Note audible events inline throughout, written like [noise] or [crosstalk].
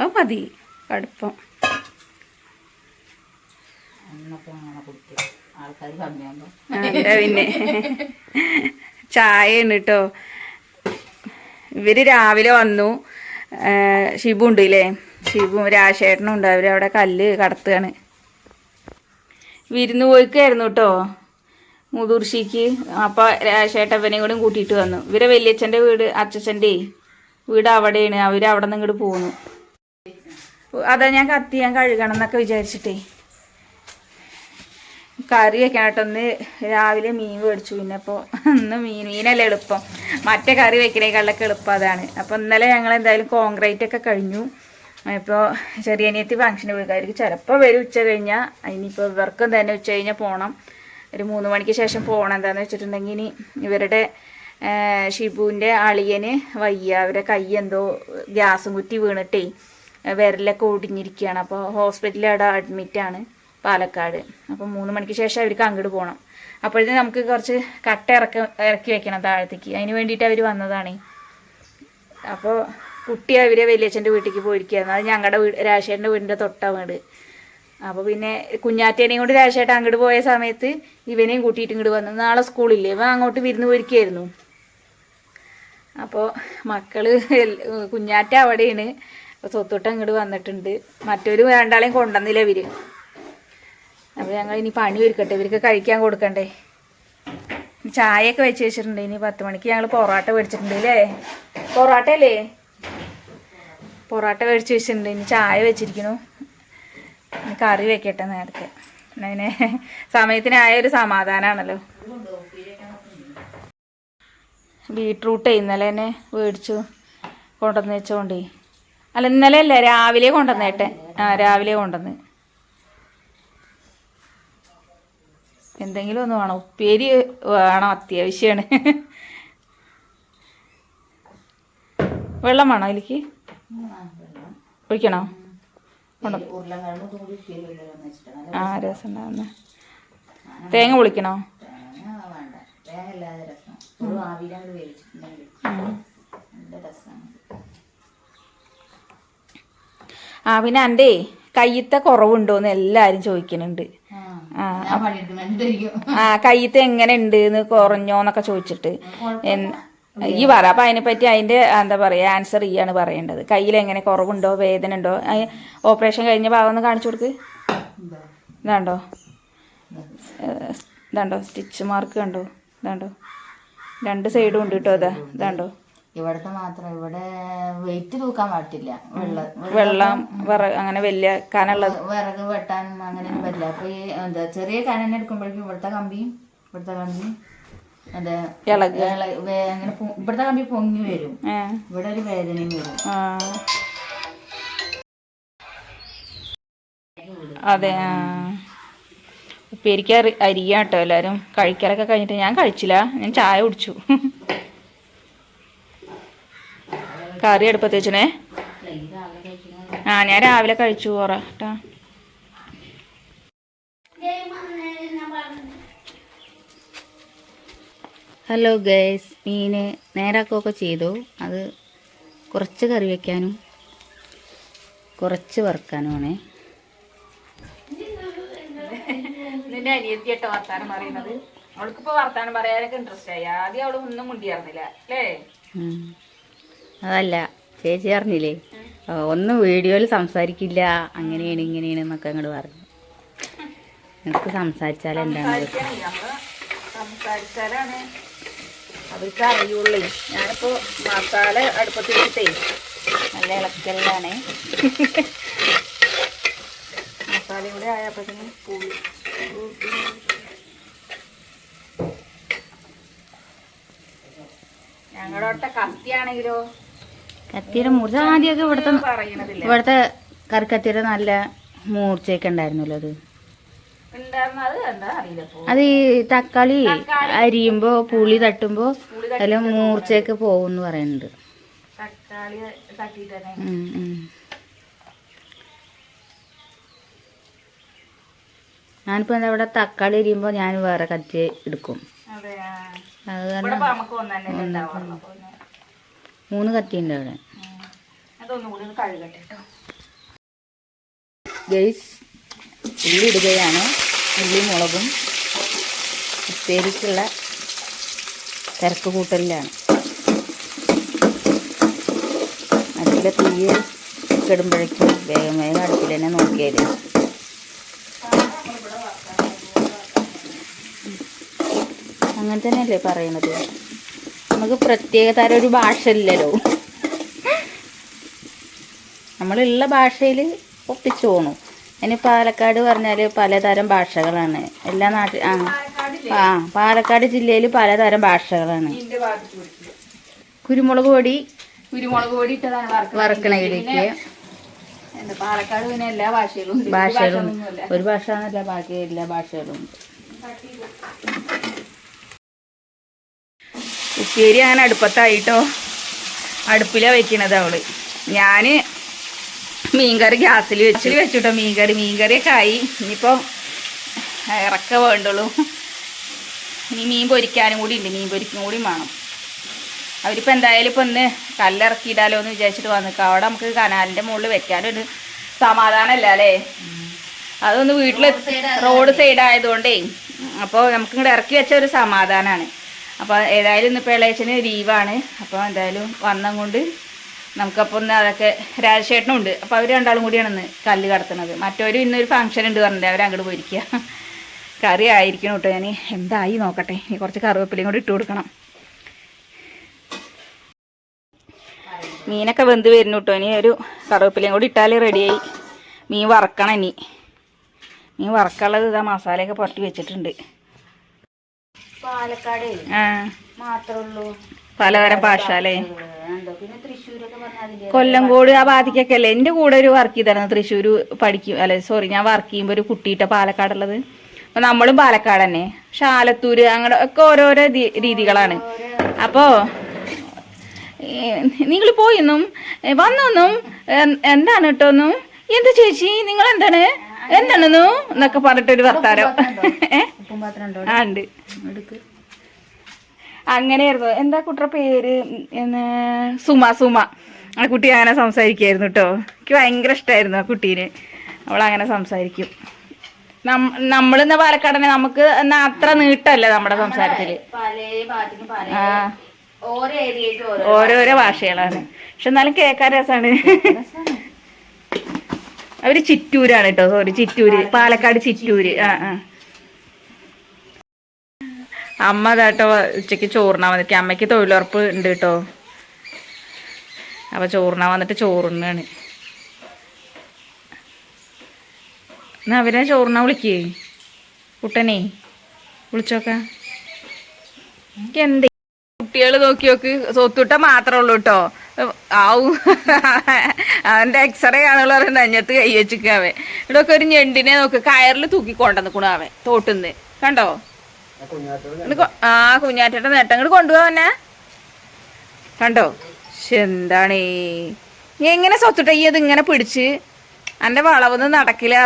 അത് മതി. കടുപ്പം. പിന്നെ. ചായയുണ്ട് കേട്ടോ ഇവർ രാവിലെ വന്നു. ഷിബു ഉണ്ട് ഇല്ലേ ഷിബു രാശേട്ടനും ഉണ്ട്. അവർ അവിടെ കല്ല് കടത്തുകയാണ്. വിരുന്ന് പോയിക്കായിരുന്നു കേട്ടോ മുതൂർശിക്ക് അപ്പൊ രാശേട്ടപ്പനെയും കൂടെ കൂട്ടിയിട്ട് വന്നു. ഇവരെ വലിയച്ഛന്റെ വീട് അച്ഛന്റെ വീട് അവിടെയാണ്. അവർ അവിടെ നിന്ന് ഇങ്ങോട്ട് പോന്നു. അതാ ഞാൻ കത്തി ഞാൻ കഴുകണം എന്നൊക്കെ വിചാരിച്ചിട്ടേ. കറി വെക്കാൻ രാവിലെ മീൻ മേടിച്ചു. പിന്നെ അപ്പോൾ ഇന്ന് മീൻ മീനല്ലേ എളുപ്പം. മറ്റേ കറി വെക്കണേക്കാളൊക്കെ എളുപ്പം അതാണ്. അപ്പോൾ ഇന്നലെ ഞങ്ങൾ എന്തായാലും കോൺക്രീറ്റ് ഒക്കെ കഴിഞ്ഞു. ഇപ്പോൾ ചെറിയ അനിയത്തി ഫംഗ്ഷന് പോയിക്കാർക്ക് ചിലപ്പോൾ വരും ഉച്ച കഴിഞ്ഞാൽ ഇനിയിപ്പോൾ ഇവർക്കും തന്നെ ഉച്ച കഴിഞ്ഞാൽ പോകണം ഒരു മൂന്ന് മണിക്ക് ശേഷം പോകണം എന്താണെന്ന് വെച്ചിട്ടുണ്ടെങ്കിൽ ഇനി ഇവരുടെ ഷിബുവിന്റെ അളിയന് വയ്യ. അവരെ കൈ എന്തോ ഗ്യാസും കുറ്റി വീണിട്ടേ. വിരലൊക്കെ ഒടിഞ്ഞിരിക്കുകയാണ്. അപ്പോൾ ഹോസ്പിറ്റലിൽ അവിടെ അഡ്മിറ്റാണ് പാലക്കാട്. അപ്പോൾ മൂന്ന് മണിക്ക് ശേഷം അവർക്ക് അങ്ങോട്ട് പോകണം അപ്പോഴത്തേന് നമുക്ക് കുറച്ച് കട്ട ഇറക്ക ഇറക്കി വെക്കണം താഴത്തേക്ക്. അതിന് വേണ്ടിയിട്ട് അവർ വന്നതാണ്. അപ്പോൾ കുട്ടി അവരെ വലിയച്ഛന്റെ വീട്ടിലേക്ക് പോയിരിക്കുകയായിരുന്നു. അത് ഞങ്ങളുടെ വീട് രാശേട്ടന്റെ വീടിന്റെ തൊട്ടാ വീട് അപ്പോൾ പിന്നെ കുഞ്ഞാറ്റേനെയും കൊണ്ട് രാജേട്ടൻ അങ്ങോട്ട് പോയ സമയത്ത് ഇവനെയും കൂട്ടിയിട്ട് ഇങ്ങോട്ട് വന്നു. നാളെ സ്കൂളില്ലേ? ഇവൻ അങ്ങോട്ട് വിരുന്ന് പോയിരിക്കുകയായിരുന്നു. അപ്പോൾ മക്കൾ കുഞ്ഞാറ്റ അവിടെയാണ്. അപ്പോൾ സ്വത്തോട്ട് അങ്ങോട്ട് വന്നിട്ടുണ്ട്. മറ്റൊരു രണ്ടാളെയും കൊണ്ടുവന്നില്ല ഇവർ. അപ്പോൾ ഞങ്ങൾ ഇനി പണി ഒരുക്കട്ടെ. ഇവർക്ക് കഴിക്കാൻ കൊടുക്കണ്ടേ. ചായയൊക്കെ വെച്ച് വെച്ചിട്ടുണ്ട്. ഇനി പത്ത് മണിക്ക് ഞങ്ങൾ പൊറോട്ട മേടിച്ചിട്ടുണ്ട് അല്ലേ? പൊറോട്ട അല്ലേ പൊറോട്ട മേടിച്ച് വെച്ചിട്ടുണ്ട്. ഇനി ചായ വെച്ചിരിക്കണു കറി വെക്കട്ടെ നേരത്തെ. അതിന് സമയത്തിനായ ഒരു സമാധാനമാണല്ലോ ബീട്രൂട്ട് ഇന്നലെ തന്നെ മേടിച്ചു കൊണ്ടുവന്ന് വെച്ചോണ്ടേ. അല്ല ഇന്നലെ അല്ല രാവിലെ കൊണ്ടുവന്നേട്ടെ ആ രാവിലെ കൊണ്ടുവന്ന്. എന്തെങ്കിലും ഒന്ന് വേണം. ഉപ്പേരി വേണം അത്യാവശ്യമാണ് വെള്ളം വേണോ അതിലേക്ക്? ഒഴിക്കണോ? ആ രസം ഉണ്ടാവുന്ന തേങ്ങ പൊളിക്കണോ? തേങ്ങ ഇല്ലാതെ രസം. വേവിച്ചിട്ടുണ്ടെങ്കിൽ രസമാണ് ആ പിന്നെ എന്റെ കയ്യത്തെ കുറവുണ്ടോന്ന് എല്ലാരും ചോദിക്കുന്നുണ്ട്. ആ കയ്യത്ത് എങ്ങനെ ഉണ്ട് എന്ന് കുറഞ്ഞോന്നൊക്കെ ചോദിച്ചിട്ട്. ഈ പറ അപ്പം അതിനെപ്പറ്റി അതിന്റെ എന്താ പറയുക ആൻസർ ഈ ആണ് പറയേണ്ടത്. കയ്യിൽ എങ്ങനെ കുറവുണ്ടോ വേദന ഉണ്ടോ? ഓപ്പറേഷൻ കഴിഞ്ഞ ഭാഗം ഒന്ന് കാണിച്ചു കൊടുക്ക്. ഇതാണ്ടോ? ഇതാണ്ടോ? സ്റ്റിച്ച് മാർക്ക് കണ്ടോ? ഇതാണ്ടോ? രണ്ട് സൈഡും ഉണ്ട് കേട്ടോ അതാ. ഇതാണ്ടോ? ഇവിടുത്തെ മാത്രം. ഇവിടെ വെയിറ്റ് തൂക്കാൻ പറ്റില്ല വെള്ളം വെള്ളം അങ്ങനെ വലിയ കനുള്ളത് വിറക് വെട്ടാൻ അങ്ങനെ പറ്റില്ല. അപ്പൊ ഈ എന്താ ചെറിയ കനന്നെ എടുക്കുമ്പോഴേക്കും ഇവിടുത്തെ കമ്പിയും ഇവിടുത്തെ കമ്പിയും എന്താ അങ്ങനെ ഇവിടുത്തെ കമ്പി പൊങ്ങി വരും. ഇവിടെ ഒരു വേദനയും വരും. അതെ ഉപ്പേരിക്ക് അരി അരിയാ കേട്ടോ എല്ലാവരും കഴിഞ്ഞിട്ട് ഞാൻ കഴിച്ചില്ല. ഞാൻ ചായ കുടിച്ചു. കറി അടുപ്പത്ത് വെച്ചണേ ആ ഞാൻ രാവിലെ കഴിച്ചു പോറ കേട്ടാ ഹലോ ഗൈസ് മീന് നേരാക്കുകയൊക്കെ ചെയ്തു. അത് കുറച്ച് കറി വെക്കാനും കുറച്ച് വറുക്കാനുമാണേ നിന്റെ അനിയത്തി കേട്ടോ വർത്താനം പറയുന്നത്. അവൾക്കിപ്പോ വർത്താനം പറയാനൊക്കെ ഇൻട്രസ്റ്റ് ആയി. ആദ്യം അവൾ ഒന്നും മുണ്ടിയായിരുന്നില്ല അല്ലേ. അതല്ല ചേച്ചി അറിഞ്ഞില്ലേ ഒന്നും വീഡിയോയിൽ സംസാരിക്കില്ല അങ്ങനെയാണ് ഇങ്ങനെയാണ് എന്നൊക്കെ അങ്ങോട്ട് പറഞ്ഞു. നിനക്ക് സംസാരിച്ചാൽ എന്താണ് സംസാരിച്ചാലാണ് അവർക്ക് അറിയുള്ളേ. ഞാനിപ്പോ മസാല അടുപ്പത്ത് വെച്ചിട്ടേ നല്ല ഇളക്കലാണ് മസാല കൂടെ ആയപ്പോഴത്തേനും പുളി ഞങ്ങളുടെ കത്തിയാണെങ്കിലോ? കത്തിയുടെ മൂർച്ച ആദ്യമൊക്കെ ഇവിടുത്തെ ഇവിടുത്തെ കറിക്കത്തീര നല്ല മൂർച്ചയൊക്കെ ഉണ്ടായിരുന്നല്ലോ അത്. അത് ഈ തക്കാളി അരിയുമ്പോ പുളി തട്ടുമ്പോ അതിൽ മൂർച്ചയൊക്കെ പോകും എന്ന് പറയുന്നുണ്ട്. തക്കാളി. ഞാനിപ്പോ എന്താ ഇവിടെ തക്കാളി അരിയുമ്പോ ഞാൻ വേറെ കത്തി എടുക്കും. അത് കാരണം ഇപ്പൊ നമുക്ക് ഒന്നെ ഉണ്ടാവുള്ളൂ അപ്പൊ പിന്നെ മൂന്ന് കത്തി ഉണ്ട് അവിടെ. ഗൈസ് ഉള്ളി ഇടുകയാണ്. ഉള്ളി മുളകും ഉപ്പേരിക്കുള്ള തിരക്ക് കൂട്ടലിലാണ് അടുപ്പിലെ തീയെ കെടുമ്പോഴേക്കും വേഗം വേഗം അടുപ്പിൽ തന്നെ നോക്കിയാൽ അങ്ങനെ തന്നെയല്ലേ പറയണത്? നമുക്ക് പ്രത്യേക തരം ഒരു ഭാഷ ഇല്ലല്ലോ നമ്മളുള്ള ഭാഷയിൽ ഒപ്പിച്ചു പോണു. ഇനി പാലക്കാട് പറഞ്ഞാൽ പലതരം ഭാഷകളാണ്. എല്ലാ നാട്ടിൽ ആ ആ പാലക്കാട് ജില്ലയിൽ പലതരം ഭാഷകളാണ്. കുരുമുളക് പൊടി കുരുമുളക് പൊടി ഇട്ടതാണ്. വറക്കണയിലേക്ക് പാലക്കാട് പിന്നെ എല്ലാ ഭാഷകളും ഒരു ഭാഷകളും. ഒരു ഭാഷ എന്നല്ല ബാക്കി എല്ലാ ഭാഷകളും ഉണ്ട്. ഉപ്പേരി അങ്ങനെ അടുപ്പത്തായിട്ടോ. അടുപ്പിലാണ് വെക്കണത് അവൾ. ഞാൻ മീൻകറി ഗ്യാസിൽ വെച്ചിൽ വെച്ചുട്ടോ മീൻകറി. മീൻകറിയൊക്കെ ആയി. ഇനിയിപ്പോൾ ഇറക്ക വേണ്ടുള്ളൂ. ഇനി മീൻ പൊരിക്കാനും കൂടി ഉണ്ട്. മീൻ പൊരിക്കും കൂടി വേണം. അവരിപ്പോൾ എന്തായാലും ഇപ്പോൾ ഒന്ന് കല്ലിറക്കിയിടാലോ എന്ന് വിചാരിച്ചിട്ട് വന്നിക്കാം. അവിടെ നമുക്ക് കനാലിന്റെ മുകളിൽ വെക്കാനൊരു സമാധാനമല്ല അല്ലേ അതൊന്ന് വീട്ടിൽ റോഡ് സൈഡ് ആയതുകൊണ്ടേ. അപ്പോൾ നമുക്ക് ഇങ്ങോട്ട് ഇറക്കി വെച്ച ഒരു സമാധാനമാണ് അപ്പോൾ ഏതായാലും ഇന്നിപ്പോൾ ഇളയച്ചന് ലീവാണ്. അപ്പോൾ എന്തായാലും വന്നം കൊണ്ട് നമുക്കപ്പോൾ ഒന്ന് അതൊക്കെ രാജശേട്ടനും ഉണ്ട് അപ്പോൾ അവർ രണ്ടാളും കൂടിയാണ് ഇന്ന് കല്ല് കടത്തുന്നത്. മറ്റവരും ഇന്നൊരു ഫംഗ്ഷൻ ഉണ്ട് പറഞ്ഞിട്ടുണ്ട് അവർ അങ്ങോട്ട് പോയിരിക്കുക കറി ആയിരിക്കണം കേട്ടോ ഞാൻ എന്തായി നോക്കട്ടെ. ഇനി കുറച്ച് കറിവേപ്പിലയും കൂടി ഇട്ട് കൊടുക്കണം. മീനൊക്കെ വെന്ത് വരുന്നു കേട്ടോ ഇനി ഒരു കറിവേപ്പിലയും കൂടി ഇട്ടാൽ റെഡിയായി മീൻ വറക്കണം ഇനി. മീൻ വറക്കാനുള്ളത് ഇതാ മസാലയൊക്കെ പുരട്ടി വെച്ചിട്ടുണ്ട്. പാലക്കാട് ആ മാത്രമേ ഉള്ളൂ പലതരം ഭാഷ അല്ലേ കൊല്ലംകോട് ആ ഭാഗത്തേക്കൊക്കെ അല്ലേ? എന്റെ കൂടെ ഒരു വർക്ക് ചെയ്തായിരുന്നു. തൃശ്ശൂർ പഠിക്കും. അല്ലെ സോറി ഞാൻ വർക്ക് ചെയ്യുമ്പോൾ ഒരു കുട്ടിയിട്ട പാലക്കാടുള്ളത്. അപ്പം നമ്മളും പാലക്കാട് തന്നെ. പക്ഷെ ആലത്തൂര് അങ്ങനെ ഒക്കെ ഓരോരോ രീതികളാണ്. അപ്പോൾ നിങ്ങൾ പോയിന്നും വന്നൊന്നും എന്താണ് കേട്ടോന്നും എന്താ ചേച്ചി? നിങ്ങൾ എന്താണ് എന്താണെന്നു എന്നൊക്കെ പറഞ്ഞിട്ടൊരു വർത്താനം. ഏ? ഉപ്പും പാത്രം ഉണ്ടോ ആ ഉണ്ട്. എടുക്ക്. അങ്ങനെയായിരുന്നു. എന്താ കുട്ടിയുടെ പേര്? സുമ സുമ. ആ കുട്ടി അങ്ങനെ സംസാരിക്കായിരുന്നു കേട്ടോ. എനിക്ക് ഭയങ്കര ഇഷ്ടമായിരുന്നു ആ കുട്ടീനെ. അവളങ്ങനെ സംസാരിക്കും. നമ്മളിന്ന് പാലക്കാടനെ നമുക്ക് എന്നാ അത്ര നീട്ടല്ല നമ്മുടെ സംസാരത്തിൽ ആ. ഓരോരോ ഭാഷകളാണ്. പക്ഷെ എന്നാലും കേൾക്കാൻ രസമാണ്. അവർ ചിറ്റൂരാണ് കേട്ടോ. സോറി ചിറ്റൂര്. പാലക്കാട് ചിറ്റൂര്. ആ ആ. അമ്മ അതാട്ടോ ഉച്ചയ്ക്ക് ചോറിനാ വന്നിട്ട് അമ്മയ്ക്ക് തൊഴിലുറപ്പ് ഉണ്ട് കേട്ടോ അപ്പൊ ചോറിനാ വന്നിട്ട് ചോറുണ്ണാണ്. എന്നാ അവരെ ചോറിനാ വിളിക്കേ. കുട്ടനെ വിളിച്ചോക്ക. എനിക്ക് എന്ത് കുട്ടികൾ നോക്കി നോക്ക് സ്വത്തുട്ട മാത്രമേ ഉള്ളൂ കേട്ടോ ആവും. അവന്റെ എക്സ്റേ ആണല്ലോ പറയുന്നത് അഞ്ഞത്ത് കൈ വെച്ചിക്കാവേ ഇവിടെയൊക്കെ ഒരു ഞെണ്ടിനെ നോക്ക്. കയറിൽ തൂക്കി കൊണ്ടുവന്നിക്കണു അവൻ തോട്ടുന്ന്. കണ്ടോ? ആ കുഞ്ഞാറ്റയുടെ നേട്ടം ഇങ്ങോട്ട് കൊണ്ടുപോവന്നെ കണ്ടോ? എന്താണ് നീ എങ്ങനെ സ്വത്തുട്ട ഈ അത് ഇങ്ങനെ പിടിച്ച്? എന്റെ വളവൊന്നും നടക്കില്ല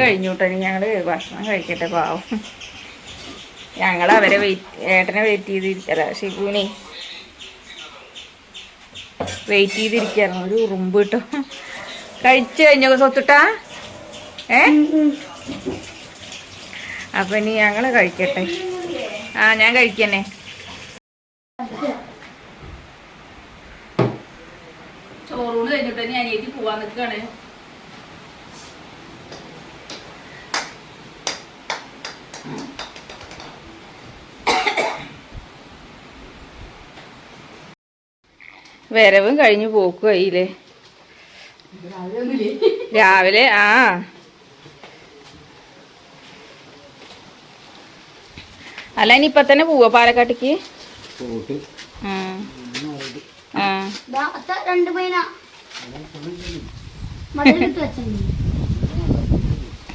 കഴിഞ്ഞു കേട്ടോ ഇനി ഞങ്ങൾ ഭക്ഷണം കഴിക്കട്ടെ പാവം. ഞങ്ങൾ അവരെ വെയിറ്റ് ഏട്ടനെ വെയിറ്റ് ചെയ്തിരിക്കല. ഷിബുവിനെ വെയിറ്റ് ചെയ്തിരിക്കായിരുന്നു ഒരു ഉറുമ്പ് കിട്ടും. കഴിച്ചു കഴിഞ്ഞോ സ്വത്തുട്ടാ? ഏ? അപ്പൊ ഇനി ഞങ്ങൾ കഴിക്കട്ടെ. ആ ഞാൻ കഴിക്കന്നെ. ചോറൂണ് കഴിഞ്ഞിട്ട് ഞാൻ പോവാൻ നിൽക്കാണ് വരവും കഴിഞ്ഞു പോക്കും ആയില്ലേ രാവിലെ ആ. അല്ല ഇനി ഇപ്പൊ തന്നെ പോവാ പാലക്കാട്ടേക്ക്?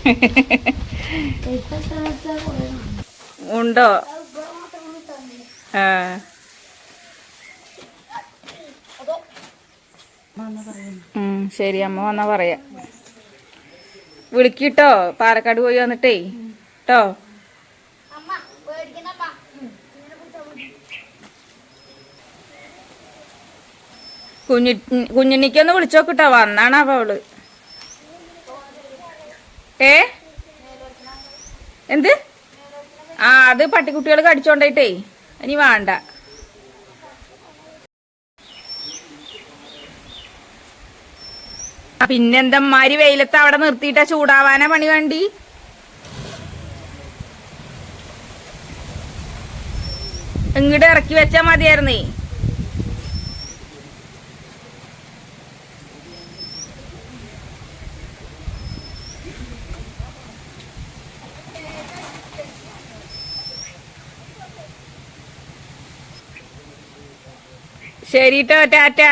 [laughs] ഉണ്ടോ? ആ. ശരി അമ്മ വന്നാ പറയാ. വിളിക്കിട്ടോ? പാലക്കാട് പോയി വന്നിട്ടേ. കേട്ടോ കുഞ്ഞു കുഞ്ഞുണ്ണിക്കൊന്ന് വിളിച്ചോക്കിട്ടോ. വന്നാണ് അപ്പൊ അവൾ. ഏ? എന്ത്? ആ അത് പട്ടിക്കുട്ടികൾ കടിച്ചോണ്ടായിട്ടേ. ഇനി വേണ്ട. പിന്നെന്തമ്മാരി വെയിലത്ത് അവിടെ നിർത്തിയിട്ടാ ചൂടാവാന പണി വേണ്ടി? ഇങ്ങോട്ട് ഇറക്കി വെച്ചാ മതിയായിരുന്നേ. ശരി ട്ടോ ടാറ്റ.